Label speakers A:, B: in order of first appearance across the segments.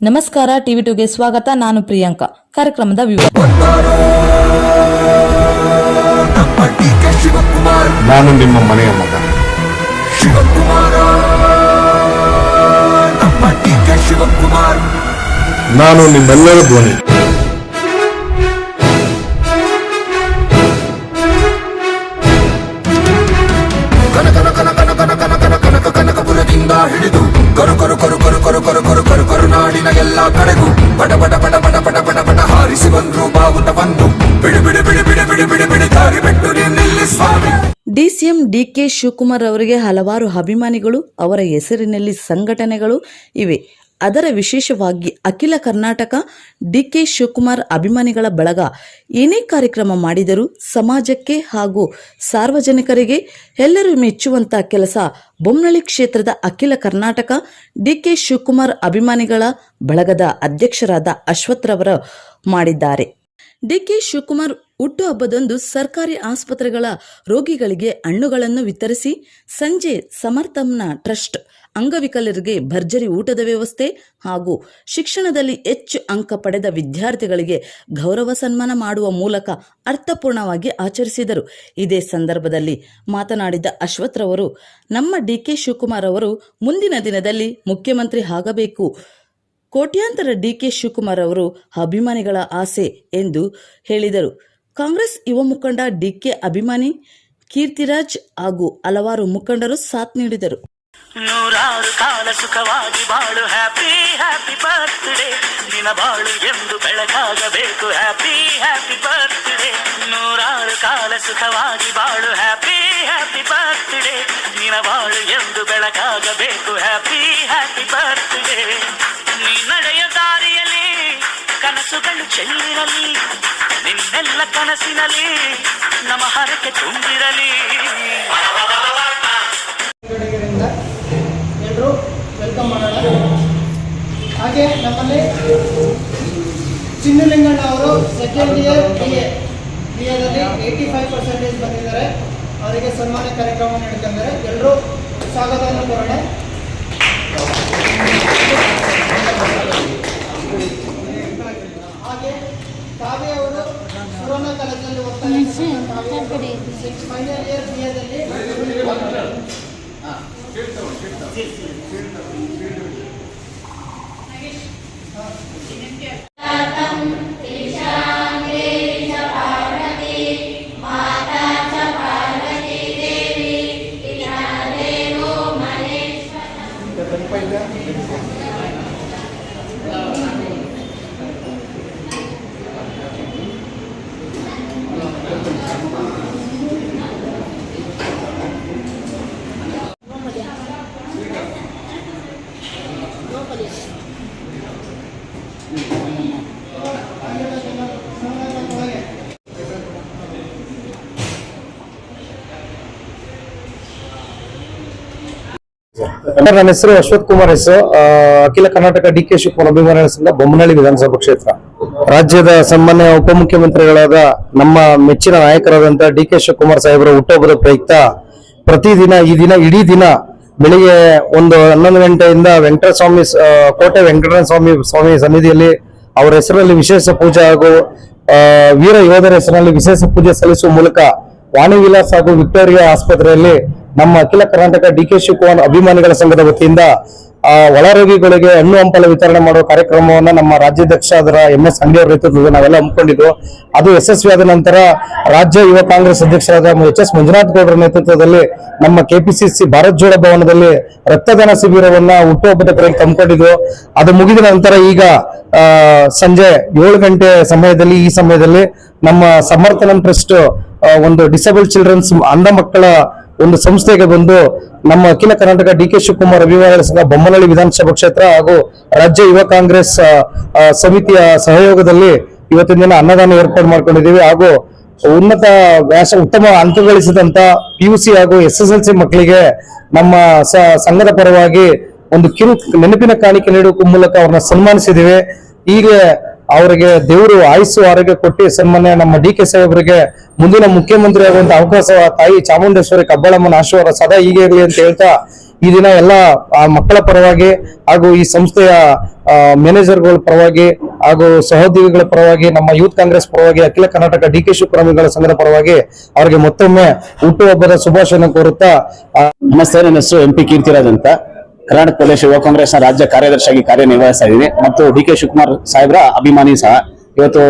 A: ನಮಸ್ಕಾರ ಟಿವಿ ಟುಗೆ ಸ್ವಾಗತ ನಾನು ಪ್ರಿಯಾಂಕಾ ಕಾರ್ಯಕ್ರಮದ ವಿವರ
B: ನಾನು ನಿಮ್ಮ ಮನೆಯ ಮಗ ನಾನು ನಿಮ್ಮೆಲ್ಲರ ಧ್ವನಿ
C: ಹಿಡಿದು ಎಲ್ಲಾ ಕಡೆಗೂ. ಪಟ ಪಟ ಪಟ ಪಟ ಪಟ ಪಟ ಪಟ ಹಾರಿಸಿ ಬಂದ್ರು ಬಾವುಟ ಬಂದು. ಬಿಡು ಬಿಡು ಬಿಡು ಬಿಡು ಬಿಡು ಬಿಡು ಬಿಡು ದಾರಿ ಬಿಟ್ಟು ನಿಲ್ಲಿ ಸ್ವಾಮಿ.
A: ಡಿಸಿಎಂ ಡಿಕೆ ಶಿವಕುಮಾರ್ ಅವರಿಗೆ ಹಲವಾರು ಅಭಿಮಾನಿಗಳು, ಅವರ ಹೆಸರಿನಲ್ಲಿ ಸಂಘಟನೆಗಳು ಇವೆ. ಅದರ ವಿಶೇಷವಾಗಿ ಅಖಿಲ ಕರ್ನಾಟಕ ಡಿಕೆ ಶಿವಕುಮಾರ್ ಅಭಿಮಾನಿಗಳ ಬಳಗ ಏನೇ ಕಾರ್ಯಕ್ರಮ ಮಾಡಿದರೂ ಸಮಾಜಕ್ಕೆ ಹಾಗೂ ಸಾರ್ವಜನಿಕರಿಗೆ ಎಲ್ಲರೂ ಮೆಚ್ಚುವಂತ ಕೆಲಸ ಬೊಮ್ಮನಳ್ಳಿ ಕ್ಷೇತ್ರದ ಅಖಿಲ ಕರ್ನಾಟಕ ಡಿಕೆ ಶಿವಕುಮಾರ್ ಅಭಿಮಾನಿಗಳ ಬಳಗದ ಅಧ್ಯಕ್ಷರಾದ ಅಶ್ವಥ್ರವರು ಮಾಡಿದ್ದಾರೆ. ಡಿಕೆ ಶಿವಕುಮಾರ್ ಹುಟ್ಟುಹಬ್ಬದಂದು ಸರ್ಕಾರಿ ಆಸ್ಪತ್ರೆಗಳ ರೋಗಿಗಳಿಗೆ ಹಣ್ಣುಗಳನ್ನು ವಿತರಿಸಿ ಸಂಜೆ ಸಮರ್ಥಮ್ನ ಟ್ರಸ್ಟ್ ಅಂಗವಿಕಲರಿಗೆ ಭರ್ಜರಿ ಊಟದ ವ್ಯವಸ್ಥೆ ಹಾಗೂ ಶಿಕ್ಷಣದಲ್ಲಿ ಹೆಚ್ಚು ಅಂಕ ಪಡೆದ ವಿದ್ಯಾರ್ಥಿಗಳಿಗೆ ಗೌರವ ಸನ್ಮಾನ ಮಾಡುವ ಮೂಲಕ ಅರ್ಥಪೂರ್ಣವಾಗಿ ಆಚರಿಸಿದರು. ಇದೇ ಸಂದರ್ಭದಲ್ಲಿ ಮಾತನಾಡಿದ ಅಶ್ವಥ್ರವರು ನಮ್ಮ ಡಿಕೆ ಶಿವಕುಮಾರ್ ಅವರು ಮುಂದಿನ ದಿನದಲ್ಲಿ ಮುಖ್ಯಮಂತ್ರಿ ಆಗಬೇಕು. ಕೋಟ್ಯಾಂತರ ಡಿಕೆ ಶಿವಕುಮಾರ್ ಅವರು ಅಭಿಮಾನಿಗಳ ಆಸೆ ಎಂದು ಹೇಳಿದರು. ಕಾಂಗ್ರೆಸ್ ಯುವ ಮುಖಂಡ ಡಿಕೆ ಅಭಿಮಾನಿ ಕೀರ್ತಿರಾಜ್ ಹಾಗೂ ಹಲವಾರು ಮುಖಂಡರು ಸಾಥ್ ನೀಡಿದರು.
D: ನೂರಾರು ಕಾಲ ಸುಖವಾಗಿ ಬಾಳು ಹ್ಯಾಪಿ ಹ್ಯಾಪಿ ಬರ್ತ್ಡೇ ದಿನ ಬಾಳು ಎಂದು ಬೆಳಕಾಗಬೇಕು ಹ್ಯಾಪಿ ಹ್ಯಾಪಿ ಬರ್ತ್ಡೇ ನೂರಾರು ಕಾಲ ಸುಖವಾಗಿ ಬಾಳು ಹ್ಯಾಪಿ ಹ್ಯಾಪಿ ಬರ್ತ್ಡೇ ದಿನ ಬಾಳು ಎಂದು ಬೆಳಕಾಗಬೇಕು ಹ್ಯಾಪಿ ಹ್ಯಾಪಿ ಬರ್ತ್ಡೇ ಕನಸುಗಳು ಚೆಲ್ಲಿರಲಿ, ನಿನ್ನೆಲ್ಲ ಕನಸಿನಲ್ಲಿ ನಮ್ಮ ಹರಕೆ ತುಂಬಿರಲಿ
E: ಎಲ್ಲರೂ ವೆಲ್ಕಮ್ ಮಾಡೋಣ. ಹಾಗೆ ನಮ್ಮಲ್ಲಿ ಚಿನ್ನಲಿಂಗಣ್ಣ ಅವರು second year B A B ಎದಲ್ಲಿ eighty five percentage ಬಂದಿದ್ದಾರೆ. ಅವರಿಗೆ ಸನ್ಮಾನ ಕಾರ್ಯಕ್ರಮ ನಡೀತಿದ್ದಾರೆ ಎಲ್ಲರೂ ಸ್ವಾಗತವನ್ನು ಕೋರೋಣ. ಹಾಗೆ ಕಾವ್ಯವರು ಕೊರೋನಾ ಕಾಲದಲ್ಲಿ ಹೋಗ್ತಾರೆ ಫೈನಲ್ ಇಯರ್ ಬಿ ಎದಲ್ಲಿ Thank you.
F: ನನ್ನ ಹೆಸರು ಅಶ್ವಥ್ ಕುಮಾರ್ ಎಸ್ ಅಖಿಲ ಕರ್ನಾಟಕ ಡಿ ಕೆ ಶಿವಕುಮಾರ್ ಅಭಿಮಾನ ಬೊಮ್ಮನಹಳ್ಳಿ ವಿಧಾನಸಭಾ ಕ್ಷೇತ್ರ. ರಾಜ್ಯದ ಸನ್ಮಾನ್ಯ ಉಪಮುಖ್ಯಮಂತ್ರಿಗಳಾದ ನಮ್ಮ ಮೆಚ್ಚಿನ ನಾಯಕರಾದಂತಹ ಡಿ ಕೆ ಶಿವಕುಮಾರ್ ಸಾಹೇಬರ ಹುಟ್ಟುಹಬ್ಬದ ಪ್ರಯುಕ್ತ ಪ್ರತಿದಿನ ಈ ದಿನ ಇಡೀ ದಿನ ಬೆಳಿಗ್ಗೆ ಒಂದು ಹನ್ನೊಂದು ಗಂಟೆಯಿಂದ ವೆಂಕಟಸ್ವಾಮಿ ಸ್ವಾಮಿ ಕೋಟೆ ವೆಂಕಟರಣ ಸ್ವಾಮಿ ಸ್ವಾಮಿ ಸನ್ನಿಧಿಯಲ್ಲಿ ಅವರ ಹೆಸರಲ್ಲಿ ವಿಶೇಷ ಪೂಜೆ ಹಾಗೂ ವೀರ ಯೋಧರ ಹೆಸರಿನಲ್ಲಿ ವಿಶೇಷ ಪೂಜೆ ಸಲ್ಲಿಸುವ ಮೂಲಕ ವಾಣಿ ವಿಲಾಸ್ ಹಾಗೂ ವಿಕ್ಟೋರಿಯಾ ಆಸ್ಪತ್ರೆಯಲ್ಲಿ ನಮ್ಮ ಅಖಿಲ ಕರ್ನಾಟಕ ಡಿ ಕೆ ಶಿವಕುಮಾರ್ ಅಭಿಮಾನಿಗಳ ಸಂಘದ ವತಿಯಿಂದ ಆ, ಒಳ ರೋಗಿಗಳಿಗೆ ಹಣ್ಣು ಹಂಪಲ ವಿತರಣೆ ಮಾಡುವ ಕಾರ್ಯಕ್ರಮವನ್ನ ನಮ್ಮ ರಾಜ್ಯಾಧ್ಯಕ್ಷ ಅದರ ಎಂ ಎಸ್ ಅವರ ನೇತೃತ್ವದಲ್ಲಿ ನಾವೆಲ್ಲ ಹಮ್ಮಿಕೊಂಡಿದ್ದು. ಅದು ಯಶಸ್ವಿಯಾದ ನಂತರ ರಾಜ್ಯ ಯುವ ಕಾಂಗ್ರೆಸ್ ಅಧ್ಯಕ್ಷರಾದ ಎಚ್ ಎಸ್ ಮಂಜುನಾಥ್ ಗೌಡರ ನೇತೃತ್ವದಲ್ಲಿ ನಮ್ಮ ಕೆಪಿಸಿಸಿ ಭಾರತ್ ಜೋಡ ಭವನದಲ್ಲಿ ರಕ್ತದಾನ ಶಿಬಿರವನ್ನ ಹುಟ್ಟುಹಬ್ಬದ ಪ್ರಯುಕ್ತ ಹಮ್ಮಿಕೊಂಡಿದ್ದು. ಅದು ಮುಗಿದ ನಂತರ ಈಗ ಸಂಜೆ ಏಳು ಗಂಟೆ ಸಮಯದಲ್ಲಿ ಈ ಸಮಯದಲ್ಲಿ ನಮ್ಮ ಸಮರ್ಥನಂ ಟ್ರಸ್ಟ್ ಒಂದು ಡಿಸೇಬಲ್ ಚಿಲ್ಡ್ರನ್ಸ್ ಅಂಧ ಮಕ್ಕಳ ಒಂದು ಸಂಸ್ಥೆಗೆ ಬಂದು ನಮ್ಮ ಅಖಿಲ ಕರ್ನಾಟಕ ಡಿ ಕೆ ಶಿವಕುಮಾರ್ ಅಭಿಮಾನಿಗಳ ಸಂಘ ಬೊಮ್ಮನಹಳ್ಳಿ ವಿಧಾನಸಭಾ ಕ್ಷೇತ್ರ ಹಾಗೂ ರಾಜ್ಯ ಯುವ ಕಾಂಗ್ರೆಸ್ ಸಮಿತಿಯ ಸಹಯೋಗದಲ್ಲಿ ಇವತ್ತಿನ ದಿನ ಅನ್ನದಾನ ಏರ್ಪಾಡು ಮಾಡ್ಕೊಂಡಿದ್ದೀವಿ. ಹಾಗೂ ಉನ್ನತ ವ್ಯಾಸ, ಉತ್ತಮ ಅಂಕ ಗಳಿಸಿದಂತ ಪಿ ಯು ಸಿ ಹಾಗೂ ಎಸ್ ಎಸ್ ಎಲ್ ಸಿ ಮಕ್ಕಳಿಗೆ ನಮ್ಮ ಸಂಘದ ಪರವಾಗಿ ಒಂದು ಕಿರು ನೆನಪಿನ ಕಾಣಿಕೆ ನೀಡುವ ಮೂಲಕ ಅವ್ರನ್ನ ಸನ್ಮಾನಿಸಿದ್ದೀವಿ. ಹೀಗೆ ಅವರಿಗೆ ದೇವರು ಆಯುಸ್ಸು, ಆರೋಗ್ಯ ಕೊಟ್ಟು ಸನ್ಮಾನ್ಯ ನಮ್ಮ ಡಿ ಕೆ ಸಾಹೇಬರಿಗೆ ಮುಂದಿನ ಮುಖ್ಯಮಂತ್ರಿ ಆಗುವಂತ ಅವಕಾಶ ತಾಯಿ ಚಾಮುಂಡೇಶ್ವರಿ ಕಬ್ಬಳಮ್ಮನ ಆಶೀರ್ವಾದ ಸದಾ ಹೀಗೆ ಇರಲಿ ಅಂತ ಹೇಳ್ತಾ ಈ ದಿನ ಎಲ್ಲ, ಆ, ಮಕ್ಕಳ ಪರವಾಗಿ ಹಾಗೂ ಈ ಸಂಸ್ಥೆಯ ಮ್ಯಾನೇಜರ್ಗಳ ಪರವಾಗಿ ಹಾಗೂ ಸಹೋದ್ಯೋಗಿಗಳ ಪರವಾಗಿ, ನಮ್ಮ ಯೂತ್ ಕಾಂಗ್ರೆಸ್ ಪರವಾಗಿ, ಅಖಿಲ ಕರ್ನಾಟಕ ಡಿ ಕೆ ಶಿವಕುಮಾರ ಸಂಘದ ಪರವಾಗಿ ಅವರಿಗೆ ಮತ್ತೊಮ್ಮೆ ಹುಟ್ಟುಹಬ್ಬದ ಶುಭಾಶಯನ ಕೋರುತ್ತಾ
G: ನಮಸ್ತೆ, ನನ್ನ ಹೆಸರು ಎಂ ಪಿ ಕೀರ್ತಿರಾಜ್ ಅಂತ. ಕರ್ನಾಟಕ ಪ್ರದೇಶ ಯುವ ಕಾಂಗ್ರೆಸ್ನ ರಾಜ್ಯ ಕಾರ್ಯದರ್ಶಿಯಾಗಿ ಕಾರ್ಯನಿರ್ವಹಿಸ್ತಾ ಇದ್ದೀನಿ. ಮತ್ತು ಡಿ ಕೆ ಶಿವಕುಮಾರ್ ಸಾಹೇಬ್ರ ಅಭಿಮಾನಿ ಸಹ. ಇವತ್ತು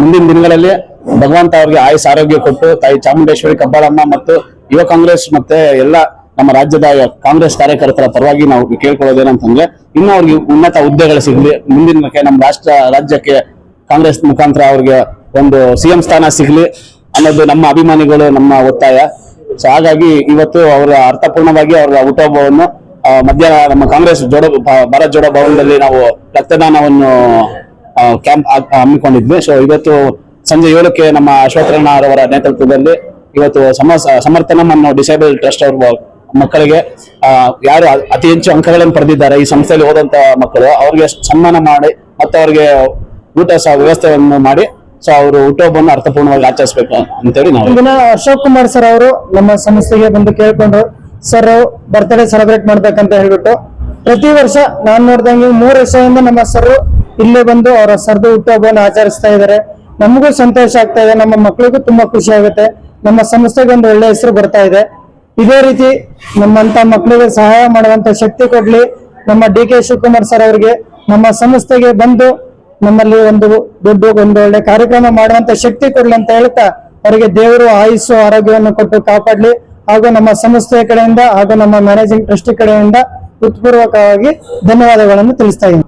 G: ಮುಂದಿನ ದಿನಗಳಲ್ಲಿ ಭಗವಂತ ಅವರಿಗೆ ಆಯುಸ್ ಆರೋಗ್ಯ ಕೊಟ್ಟು ತಾಯಿ ಚಾಮುಂಡೇಶ್ವರಿ ಕಬ್ಬಾಳಮ್ಮ ಮತ್ತು ಯುವ ಕಾಂಗ್ರೆಸ್ ಮತ್ತೆ ಎಲ್ಲ ನಮ್ಮ ರಾಜ್ಯದ ಕಾಂಗ್ರೆಸ್ ಕಾರ್ಯಕರ್ತರ ಪರವಾಗಿ ನಾವು ಕೇಳ್ಕೊಳ್ಳೋದೇನಂತಂದ್ರೆ ಇನ್ನೂ ಅವ್ರಿಗೆ ಉನ್ನತ ಹುದ್ದೆಗಳು ಸಿಗ್ಲಿ. ಮುಂದಿನ ನಮ್ಮ ರಾಷ್ಟ್ರ ರಾಜ್ಯಕ್ಕೆ ಕಾಂಗ್ರೆಸ್ ಮುಖಾಂತರ ಅವ್ರಿಗೆ ಒಂದು ಸಿಎಂ ಸ್ಥಾನ ಸಿಗ್ಲಿ ಅನ್ನೋದು ನಮ್ಮ ಅಭಿಮಾನಿಗಳು, ನಮ್ಮ ಒತ್ತಾಯ. ಸೊ ಹಾಗಾಗಿ ಇವತ್ತು ಅವರ ಅರ್ಥಪೂರ್ಣವಾಗಿ ಅವರ ಹುಟ್ಟುಹಬ್ಬವನ್ನು ಮಧ್ಯ ನಮ್ಮ ಕಾಂಗ್ರೆಸ್ ಜೋಡ ಭಾರತ್ ಜೋಡೋ ಭವನದಲ್ಲಿ ನಾವು ರಕ್ತದಾನವನ್ನು ಕ್ಯಾಂಪ್ ಹಮ್ಮಿಕೊಂಡಿದ್ವಿ. ಸೊ ಇವತ್ತು ಸಂಜೆ ಏಳಕ್ಕೆ ನಮ್ಮ ಅಶ್ವತ್ಥರಣ್ಣ ಅವರ ನೇತೃತ್ವದಲ್ಲಿ ಇವತ್ತು ಸಮ ಸಮರ್ಥನಂ ಅನ್ನೋ ಡಿಸೇಬಲ್ ಟ್ರಸ್ಟ್ ಅವ್ರ ಮಕ್ಕಳಿಗೆ ಯಾರು ಅತಿ ಹೆಚ್ಚು ಅಂಕಗಳನ್ನು ಪಡೆದಿದ್ದಾರೆ, ಈ ಸಂಸ್ಥೆಯಲ್ಲಿ ಹೋದಂತ ಮಕ್ಕಳು, ಅವ್ರಿಗೆ ಸನ್ಮಾನ ಮಾಡಿ ಮತ್ತು ಅವ್ರಿಗೆ ಊಟ ಸಹ ವ್ಯವಸ್ಥೆಯನ್ನು ಮಾಡಿ, ಸೊ ಅವರು ಹುಟ್ಟುಹಬ್ಬವನ್ನು ಅರ್ಥಪೂರ್ಣವಾಗಿ ಆಚರಿಸಬೇಕು ಅಂತೇಳಿ ನಾವು
E: ದಿನ ಅಶೋಕ್ ಕುಮಾರ್ ಸರ್ ಅವರು ನಮ್ಮ ಸಂಸ್ಥೆಗೆ ಬಂದು ಕೇಳ್ಕೊಂಡ್ರು ಸರ್ ಬರ್ತ್ಡೇ ಸೆಲೆಬ್ರೇಟ್ ಮಾಡ್ಬೇಕಂತ ಹೇಳ್ಬಿಟ್ಟು, ಪ್ರತಿ ವರ್ಷ ನಾನ್ ನೋಡ್ದಂಗೆ ಮೂರು ವರ್ಷದಿಂದ ನಮ್ಮ ಸರ್ ಇಲ್ಲೇ ಬಂದು ಅವರ ಸರ್ದು ಹುಟ್ಟುಹಬ್ಬವನ್ನು ಆಚರಿಸ್ತಾ ಇದ್ದಾರೆ. ನಮಗೂ ಸಂತೋಷ ಆಗ್ತಾ ಇದೆ, ನಮ್ಮ ಮಕ್ಕಳಿಗೂ ತುಂಬಾ ಖುಷಿ ಆಗುತ್ತೆ, ನಮ್ಮ ಸಂಸ್ಥೆಗೆ ಒಂದು ಒಳ್ಳೆ ಹೆಸರು ಬರ್ತಾ ಇದೆ. ಇದೇ ರೀತಿ ನಮ್ಮಂತ ಮಕ್ಕಳಿಗೆ ಸಹಾಯ ಮಾಡುವಂತ ಶಕ್ತಿ ಕೊಡ್ಲಿ, ನಮ್ಮ ಡಿ ಕೆ ಶಿವಕುಮಾರ್ ಸರ್ ಅವರಿಗೆ, ನಮ್ಮ ಸಂಸ್ಥೆಗೆ ಬಂದು ನಮ್ಮಲ್ಲಿ ಒಂದು ದೊಡ್ಡ ಒಂದು ಒಳ್ಳೆ ಕಾರ್ಯಕ್ರಮ ಮಾಡುವಂತ ಶಕ್ತಿ ಕೊಡ್ಲಿ ಅಂತ ಹೇಳ್ತಾ ಅವರಿಗೆ ದೇವರು ಆಯುಸ್ಸು, ಆರೋಗ್ಯವನ್ನು ಕೊಟ್ಟು ಕಾಪಾಡ್ಲಿ. ಹಾಗೂ ನಮ್ಮ ಸಂಸ್ಥೆಯ ಕಡೆಯಿಂದ ಹಾಗೂ ನಮ್ಮ ಮ್ಯಾನೇಜಿಂಗ್ ಟ್ರಸ್ಟಿ ಕಡೆಯಿಂದ ಉತ್ಪೂರ್ವಕವಾಗಿ ಧನ್ಯವಾದಗಳನ್ನು ತಿಳಿಸ್ತಾ